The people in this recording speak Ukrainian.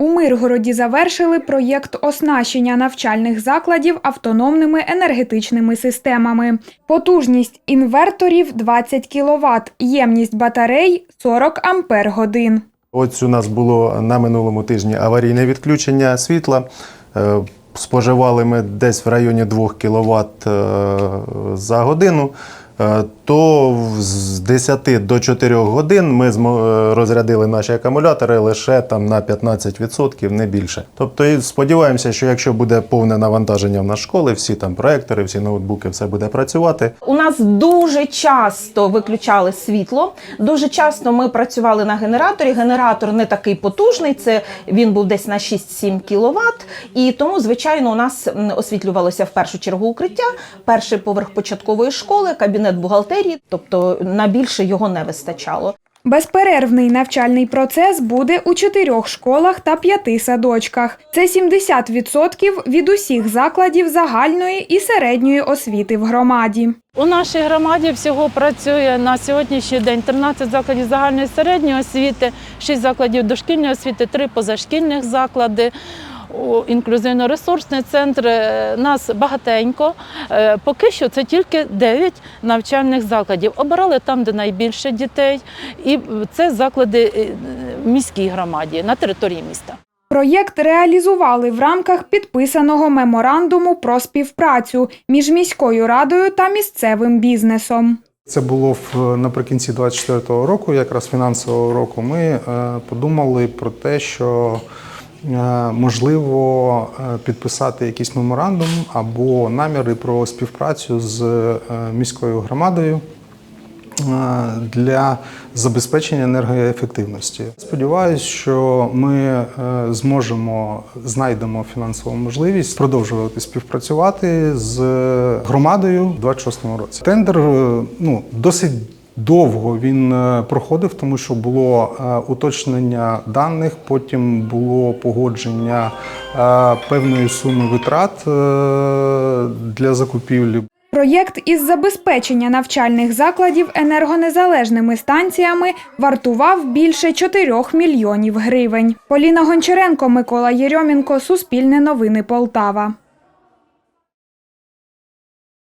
У Миргороді завершили проєкт оснащення навчальних закладів автономними енергетичними системами. Потужність інверторів 20 кВт, ємність батарей 40 Ампер-годин. Ось у нас було на минулому тижні аварійне відключення світла. Е, Споживали ми десь в районі 2 кВт за годину. Е, То з 10 до 4 годин ми е, розрядили наші акумулятори лише там на 15%, не більше. Тобто сподіваємося, що якщо буде повне навантаження в нас школи, всі там проектори, всі ноутбуки, все буде працювати. У нас дуже часто виключали світло. Дуже часто ми працювали на генераторі. Генератор не такий потужний. Це він був десь на 6-7 кВт. І тому, звичайно, у нас освітлювалося в першу чергу укриття, перший поверх початкової школи, кабінет бухгалтерії. Тобто на більше його не вистачало. Безперервний навчальний процес буде у чотирьох школах та п'яти садочках. Це 70% від усіх закладів загальної і середньої освіти в громаді. У нашій громаді всього працює на сьогоднішній день 13 закладів загальної і середньої освіти, 6 закладів дошкільної освіти, 3 позашкільних заклади. У Інклюзивно-ресурсний центр Е, нас багатенько. Е, Поки що це тільки 9 навчальних закладів. Обирали там, де найбільше дітей, і це заклади е, в міській громаді на території міста. Проєкт реалізували в рамках підписаного меморандуму про співпрацю між міською радою та місцевим бізнесом. Це було в наприкінці 24-го року, якраз фінансового року. Ми подумали про те, що можливо е, підписати якийсь меморандум або наміри про співпрацю з е, міською громадою е, для забезпечення енергоефективності. Сподіваюсь, що ми е, зможемо знайдемо фінансову можливість продовжувати співпрацювати з громадою в 26-му році. Тендер е, ну досить. Довго він е, проходив, тому що було е, уточнення даних, потім було погодження е, певної суми витрат для закупівлі. Проєкт із забезпечення навчальних закладів енергонезалежними станціями вартував більше 4 мільйонів гривень. Поліна Гончаренко, Микола Єрьомінко, Суспільне новини Полтава.